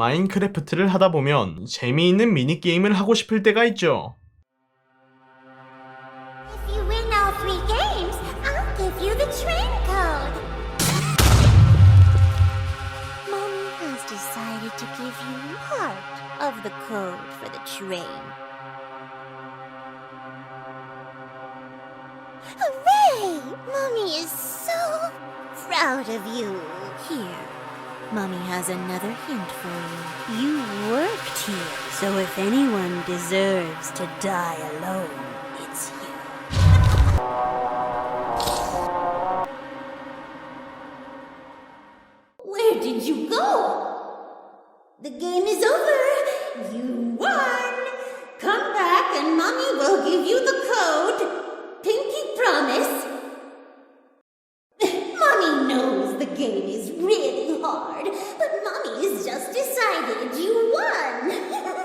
마인크래프트를 하다 보면 재미있는 미니게임을 하고 싶을 때가 있죠. Mommy has another hint for you. You worked here, so if anyone deserves to die alone, it's you. Where did you go? The game is over. You won. Come back and Mommy will give you the code. Pinky promise. Mommy knows the game is really hard, but Mommy has just decided you won.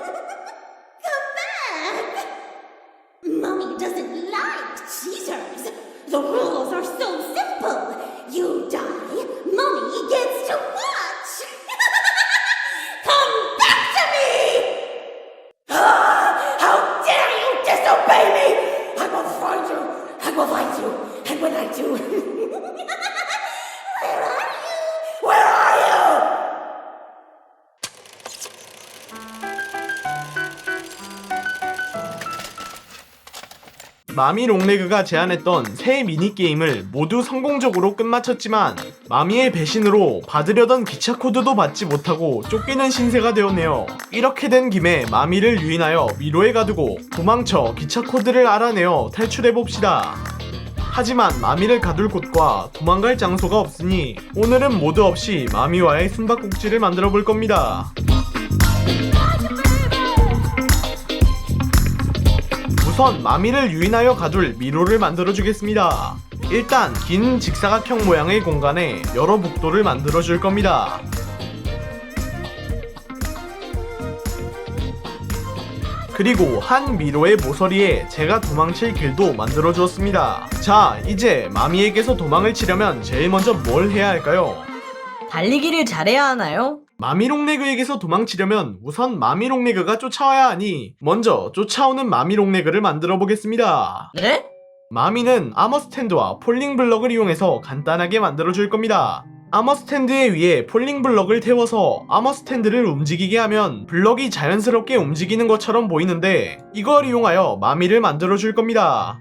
마미 롱레그가 제안했던 새 미니게임을 모두 성공적으로 끝마쳤지만 마미의 배신으로 받으려던 기차 코드도 받지 못하고 쫓기는 신세가 되었네요. 이렇게 된 김에 마미를 유인하여 미로에 가두고 도망쳐 기차 코드를 알아내어 탈출해봅시다. 하지만 마미를 가둘 곳과 도망갈 장소가 없으니 오늘은 모드 없이 마미와의 숨바꼭질을 만들어 볼 겁니다. 우선 마미를 유인하여 가둘 미로를 만들어 주겠습니다. 일단 긴 직사각형 모양의 공간에 여러 복도를 만들어 줄 겁니다. 그리고 한 미로의 모서리에 제가 도망칠 길도 만들어 주었습니다. 자, 이제 마미에게서 도망을 치려면 제일 먼저 뭘 해야 할까요? 달리기를 잘해야 하나요? 마미롱레그에게서 도망치려면 우선 마미롱레그가 쫓아와야 하니 먼저 쫓아오는 마미롱레그를 만들어 보겠습니다. 네? 마미는 아머 스탠드와 폴링 블럭을 이용해서 간단하게 만들어 줄 겁니다. 아머 스탠드의 위에 폴링 블럭을 태워서 아머 스탠드를 움직이게 하면 블럭이 자연스럽게 움직이는 것처럼 보이는데 이걸 이용하여 마미를 만들어 줄 겁니다.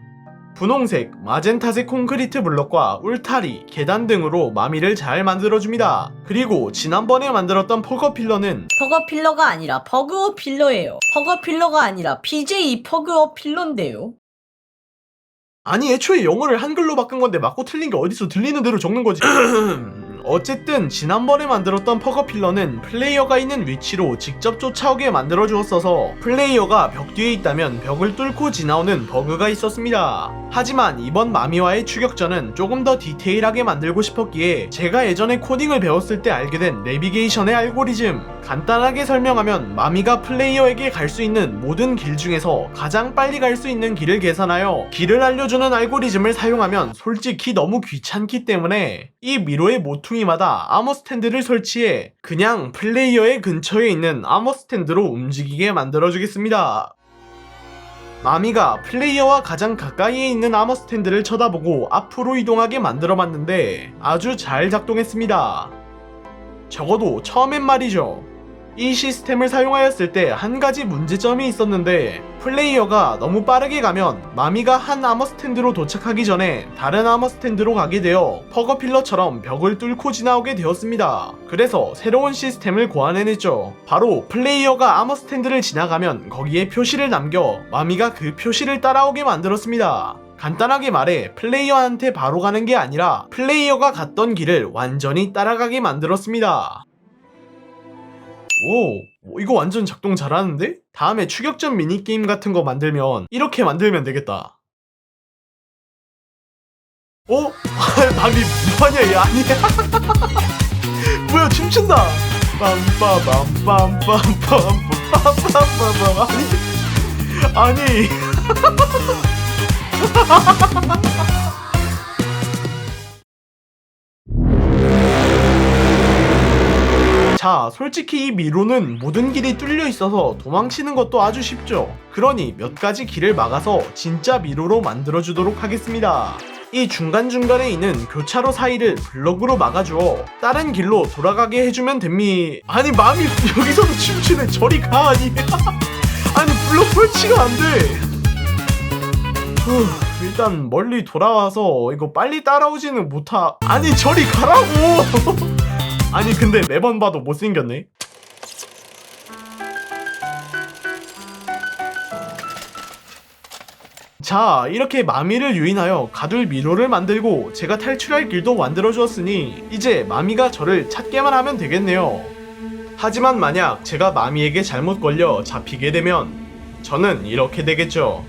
분홍색, 마젠타색 콘크리트 블럭과 울타리, 계단 등으로 마미를 잘 만들어줍니다. 그리고 지난번에 만들었던 퍼거 필러는 퍼거 필러가 아니라 퍼그어 필러예요. 퍼거 필러가 아니라 PJ 퍼그어 필러인데요. 아니 애초에 영어를 한글로 바꾼 건데 맞고 틀린 게 어디서 들리는 대로 적는 거지. 어쨌든 지난번에 만들었던 퍼거 필러는 플레이어가 있는 위치로 직접 쫓아오게 만들어 주었어서 플레이어가 벽 뒤에 있다면 벽을 뚫고 지나오는 버그가 있었습니다. 하지만 이번 마미와의 추격전은 조금 더 디테일하게 만들고 싶었기에 제가 예전에 코딩을 배웠을 때 알게 된 내비게이션의 알고리즘 간단하게 설명하면 마미가 플레이어에게 갈 수 있는 모든 길 중에서 가장 빨리 갈 수 있는 길을 계산하여 길을 알려주는 알고리즘을 사용하면 솔직히 너무 귀찮기 때문에 이 미로의 모퉁이마다 아머 스탠드를 설치해 그냥 플레이어의 근처에 있는 아머 스탠드로 움직이게 만들어주겠습니다. 마미가 플레이어와 가장 가까이에 있는 아머 스탠드를 쳐다보고 앞으로 이동하게 만들어봤는데 아주 잘 작동했습니다. 적어도 처음엔 말이죠. 이 시스템을 사용하였을 때 한 가지 문제점이 있었는데 플레이어가 너무 빠르게 가면 마미가 한 아머 스탠드로 도착하기 전에 다른 아머 스탠드로 가게 되어 퍼거필러처럼 벽을 뚫고 지나오게 되었습니다. 그래서 새로운 시스템을 고안해냈죠. 바로 플레이어가 아머 스탠드를 지나가면 거기에 표시를 남겨 마미가 그 표시를 따라오게 만들었습니다. 간단하게 말해 플레이어한테 바로 가는 게 아니라 플레이어가 갔던 길을 완전히 따라가게 만들었습니다. 오, 이거 완전 작동 잘하는데? 다음에 추격전 미니게임 같은 거 만들면 이렇게 만들면 되겠다. 어? 방금 뭐하냐 얘 아니야? 뭐야 춤춘다. 빰빠밤빰빰빰빰빰빰빰 아니 아니 자, 솔직히 이 미로는 모든 길이 뚫려 있어서 도망치는 것도 아주 쉽죠. 그러니 몇 가지 길을 막아서 진짜 미로로 만들어주도록 하겠습니다. 이 중간중간에 있는 교차로 사이를 블럭으로 막아주어 다른 길로 돌아가게 해주면 됩니. 아니, 맘이 여기서도 춤추네. 저리 가, 아니. 아니, 블럭 설치가 안 돼. 후, 일단 멀리 돌아와서 이거 빨리 따라오지는 못하. 아니, 저리 가라고! 아니 근데 매번 봐도 못생겼네. 자 이렇게 마미를 유인하여 가둘 미로를 만들고 제가 탈출할 길도 만들어 주었으니 이제 마미가 저를 찾게만 하면 되겠네요. 하지만 만약 제가 마미에게 잘못 걸려 잡히게 되면 저는 이렇게 되겠죠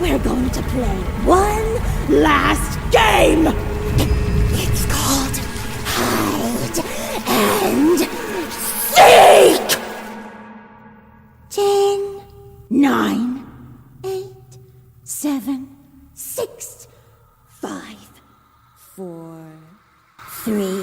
we're going to play one last game! It's called Hide and Seek! Ten, nine, eight, seven, six, five, four, three,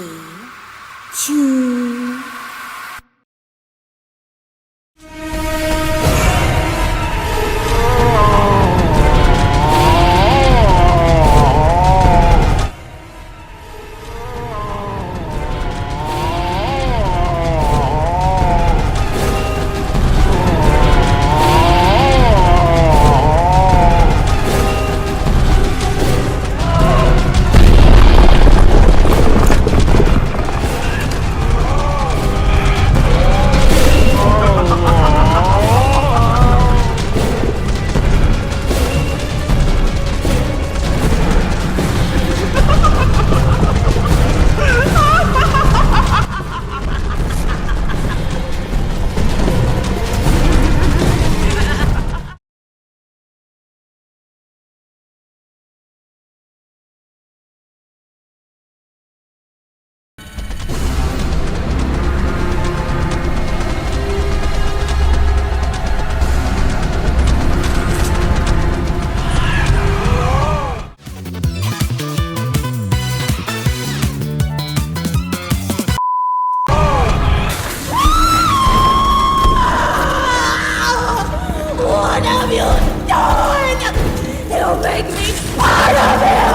I love you.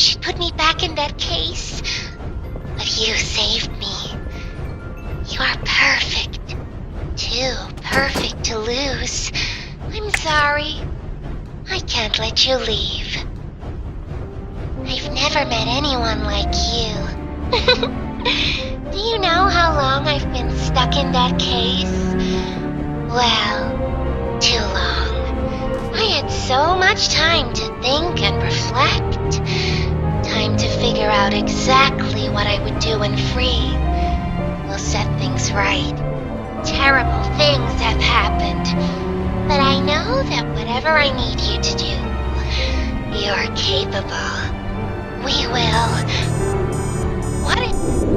She'd put me back in that case. But you saved me. You are perfect. Too perfect to lose. I'm sorry. I can't let you leave. I've never met anyone like you. Do you know how long I've been stuck in that case? Well, had so much time to think and reflect. Time to figure out exactly what I would do when free. We'll set things right. Terrible things have happened. But I know that whatever I need you to do, you're capable. We will. What? i-